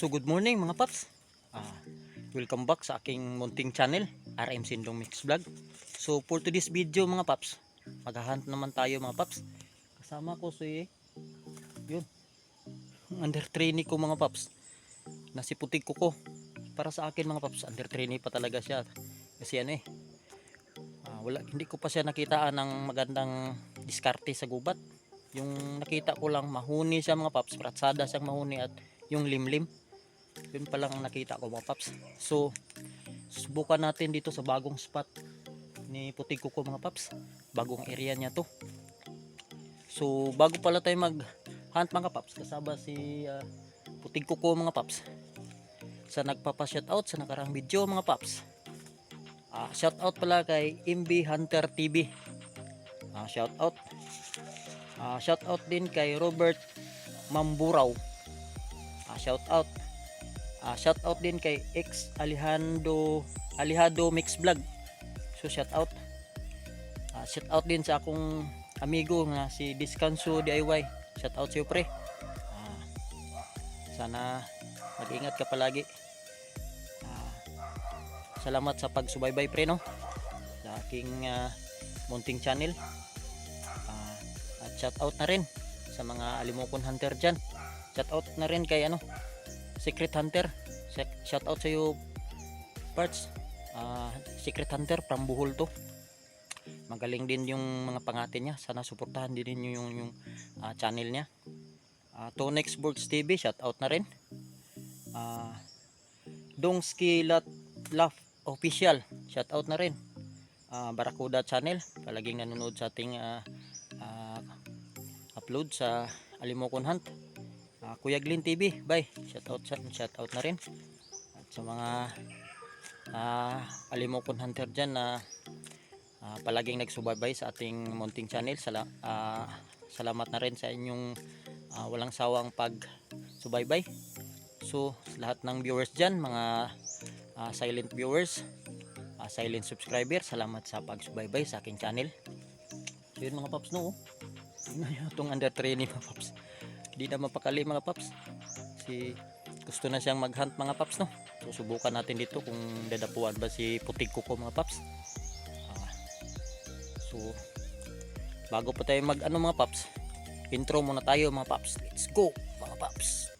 So good morning mga paps. Ah, welcome back sa aking munting channel, RM Sindong Mix Vlog. So for today's video mga paps, maghahunt naman tayo mga paps. Kasama ko si yun. Under trainee ko mga paps. Na si Putig ko Para sa akin mga paps, under trainee pa talaga siya. Kasi ano eh. ah, wala hindi ko pa siya nakitaan ng magandang diskarte sa gubat. Yung nakita ko lang mahuni siya mga paps, pratsada siyang mahuni at yung limlim. Yun pa lang ang nakita ko mga paps. So, subukan natin dito sa bagong spot ni Putig Kuko mga paps. Bagong area niya to. So, bago pala tayo mag hunt mga paps, kasaba si uh, Putig Kuko mga paps. Sa nagpapa-shoutout sa nakarang video mga paps. Ah, shoutout pala kay MB Hunter TV. Ah, shoutout. Ah, shoutout din kay Robert Mamburaw. Ah, shout out. Ah, shout out din kay ex Alejandro Alejado Mix Vlog. So shout out. Ah, shout out din sa akong amigo nga si Descanso DIY. Shout out sa iyo pre. Ah, sana mag-ingat ka palagi. Ah, salamat sa pagsubaybay pre no. Sa aking ah, munting channel. Ah, at shout out na rin sa mga alimokon hunter dyan shout out na rin kay ano Secret Hunter. Shout out sa iyo parts Ah, Secret Hunter from Bohol to. Magaling din yung mga pangatin niya. Sana suportahan din niyo yung, yung ah, channel niya. Uh, Tonex Sports TV shout out na rin. Ah, Dongski Lat Love Official shout out na rin. Ah, Barakuda channel. Palaging nanonood sa ating ah, ah, upload sa Alimokon Hunt Ah, Kuya Glenn TV, bye. Shout out, shout out na rin. At sa mga ah, alimokon hunter dyan na ah, palaging nagsubaybay sa ating munting channel. Sala, ah, salamat na rin sa inyong ah, walang sawang pag subaybay. So, lahat ng viewers dyan, mga ah, silent viewers, ah, silent subscriber, salamat sa pagsubaybay sa aking channel. So, yun mga paps no. oh. Tingnan nyo itong under training mga paps di na mapakali mga paps. Si gusto na siyang maghunt mga paps no? So subukan natin dito kung dadapuan ba si putik kuko mga paps. Ah, so bago pa tayo mag ano mga paps intro muna tayo mga paps. Let's go mga paps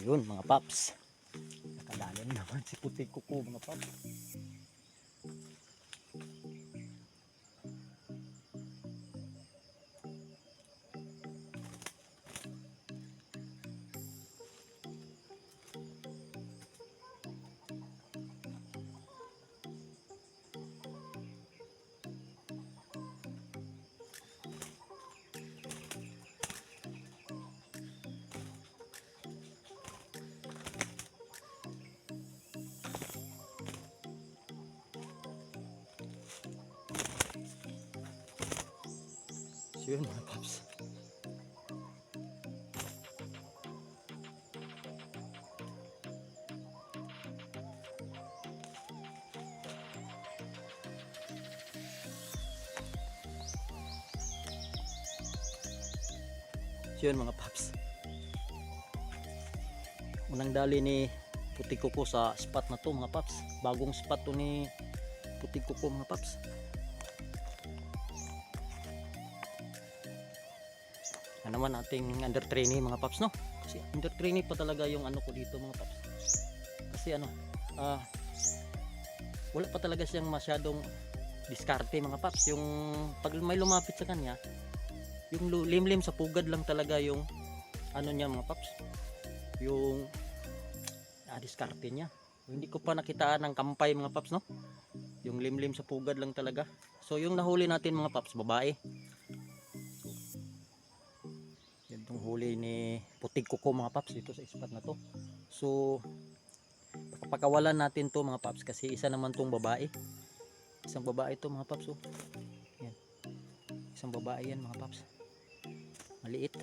So yun mga paps. Nakalalim naman si puti kuko mga paps. So yun mga paps. So yun mga paps. Unang dali ni Puti Kuko sa spot na to mga paps. Bagong spot to ni Puti Kuko mga paps. Naman ating under trainee mga paps no. Kasi under trainee pa talaga yung ano ko dito mga paps. Kasi ano, ah wala pa talaga siyang masyadong diskarte mga paps. Yung pag may lumapit sa kanya, yung limlim sa pugad lang talaga yung ano niya mga paps. Yung ah, diskarte niya. Hindi ko pa nakitaan ng kampay mga paps no. Yung limlim sa pugad lang talaga. So yung nahuli natin mga paps, babae. Yan tong huli ni Putig Kuko mga paps dito sa spot na to. So pakawalan natin to mga paps kasi isa naman tong babae. Isang babae to mga paps oh. Yan. Isang babae yan mga paps. Maliit.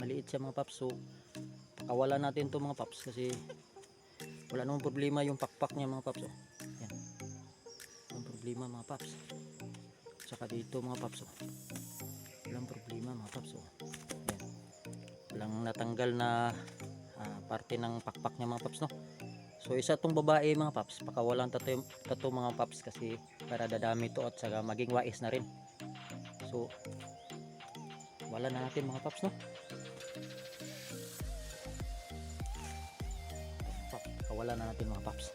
Maliit siya mga paps. So pakawalan natin to mga paps kasi wala namang problema yung pakpak niya mga paps oh. Yan. Walang problema mga paps. Saka dito mga paps oh. Walang problema mga paps oh. Walang natanggal na ah, parte ng pakpak niya mga paps no. So isa tong babae mga paps, pakawalan tato, tato mga paps kasi para dadami to at saka maging wais na rin. So wala na natin mga paps no. Pakawalan na natin mga paps.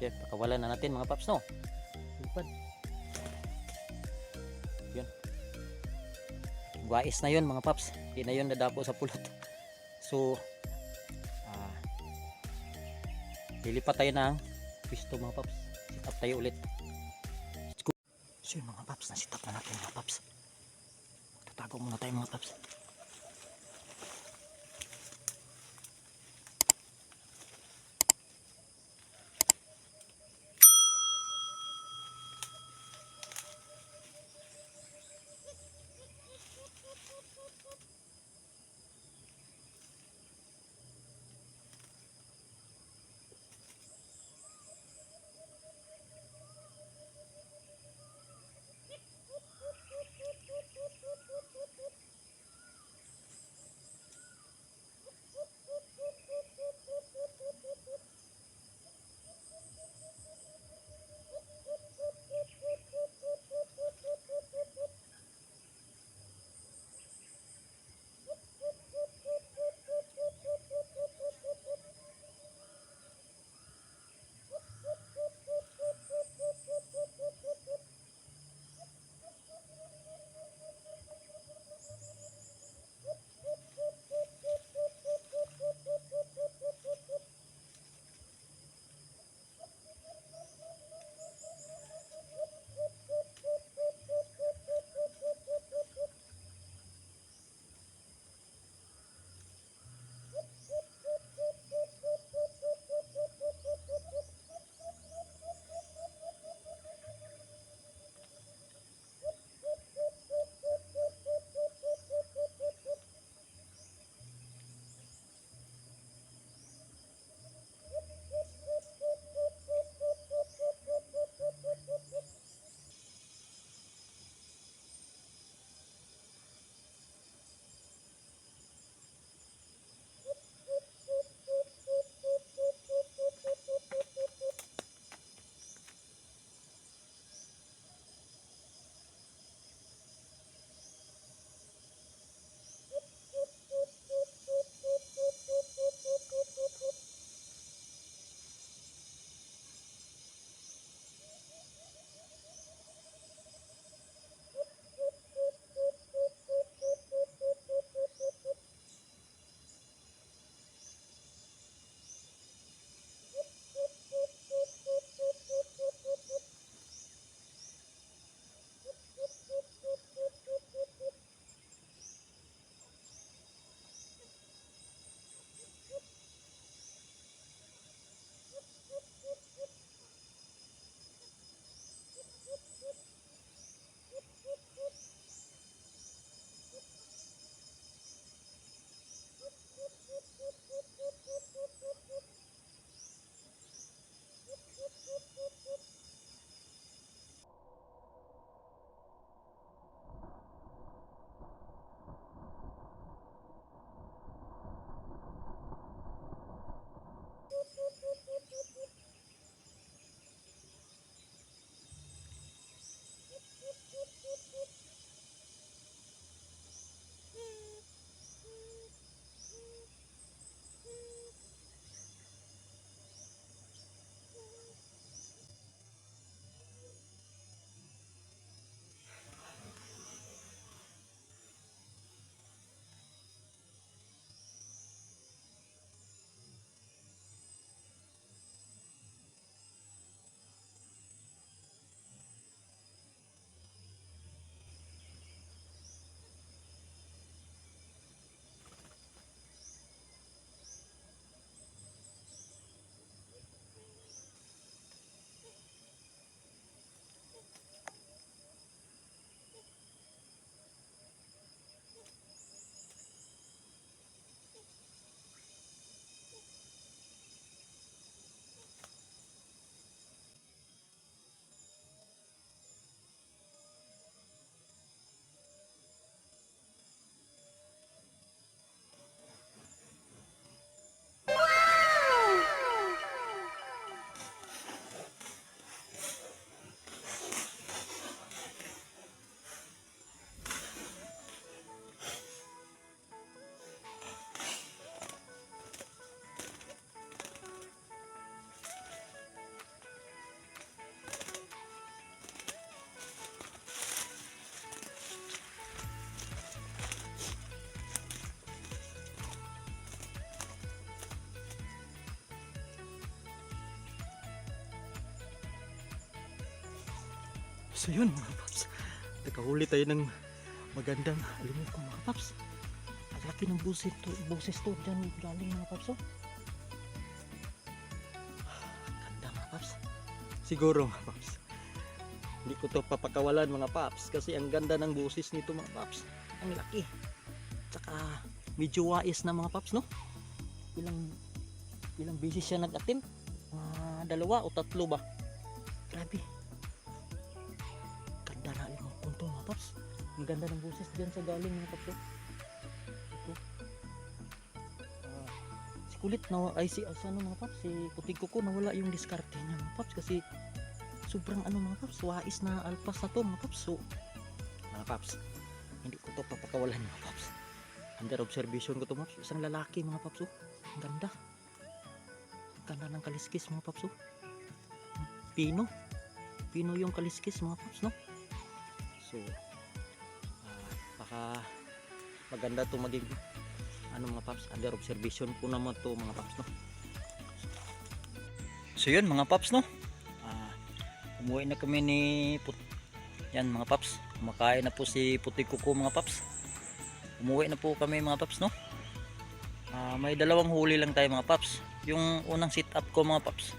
Chef, pakawalan na natin mga paps no. Lipad. Wais na yun mga paps. Hindi na yun nadapo sa pulot. So, ah, lilipat tayo ng pwesto mga paps. Sit up tayo ulit. So yun mga paps. Nakahuli tayo ng magandang alimoko mga paps. Ang laki ng buses to, buses to dyan galing mga paps. Oh. Ganda mga paps. Siguro mga paps. Hindi ko to papakawalan mga paps kasi ang ganda ng buses nito mga paps. Ang laki. Tsaka medyo wais na mga paps no. Ilang ilang beses siya nag-attempt. Mga dalawa o tatlo ba? Grabe. Paps. Ang ganda ng buses dyan sa galing mga paps. oh. Ito. Ah, si kulit na ay si asa ano mga paps si putig kuko nawala yung diskarte niya mga paps kasi sobrang ano mga paps wais na alpas na to mga paps so mga paps hindi ko to papakawalan mga paps under observation ko to paps isang lalaki mga paps oh. ang ganda ang ganda ng kaliskis mga paps oh. pino pino yung kaliskis mga paps no so ah, baka maganda to maging ano mga paps under observation ko naman to mga paps no? So yun mga paps no? Ah, umuwi na kami ni Put yan mga paps. Kumakain na po si Puti Kuko mga paps. Umuwi na po kami mga paps no? Ah, may dalawang huli lang tayo mga paps. Yung unang sit up ko mga paps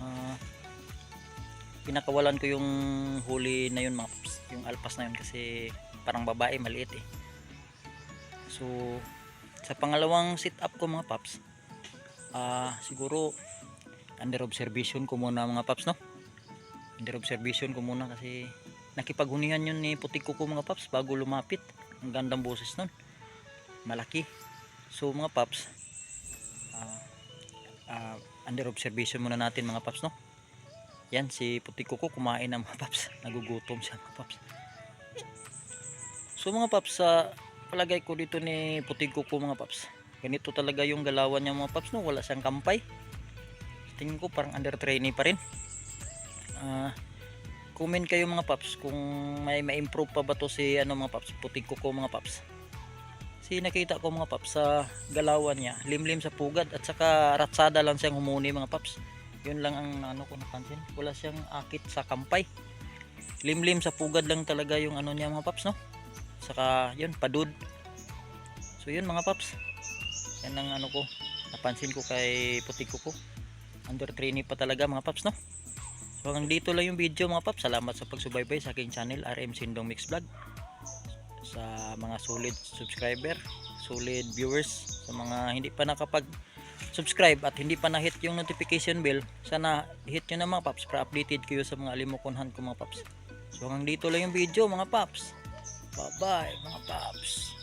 ah, pinakawalan ko yung huli na yun mga paps yung alpas na yun kasi parang babae maliit eh. So sa pangalawang sit up ko mga paps ah siguro under observation ko muna mga paps no? Under observation ko muna kasi nakipaghunihan yun ni putik ko mga paps bago lumapit. Ang gandang boses nun. Malaki. So mga paps ah, ah, under observation muna natin mga paps no yan si putik ko kumain ng mga paps. Nagugutom siya mga paps. So mga paps sa palagay ko dito ni putik ko mga paps ganito talaga yung galawan niya mga paps no? Wala siyang kampay. Tingin ko parang under trainee pa rin. Ah, comment kayo mga paps kung may ma-improve pa ba to si ano mga paps putik ko mga paps. Si nakita ko mga paps sa galawan niya limlim sa pugad at saka ratsada lang siyang humuni mga paps yun lang ang ano ko napansin. Wala siyang akit sa kampay. Limlim sa pugad lang talaga yung ano niya mga paps no? Saka yun padud. So yun mga paps. Yan ang ano ko. Napansin ko kay putik ko under trainee pa talaga mga paps no? So hanggang dito lang yung video mga paps. Salamat sa pagsubaybay sa aking channel RM Sindong Mix Vlog. Sa mga solid subscriber solid viewers sa mga hindi pa nakapag subscribe at hindi pa na-hit yung notification bell sana hit nyo na mga paps para updated kayo sa mga alimukunhan ko mga paps. So hanggang dito lang yung video mga paps. Bye bye mga paps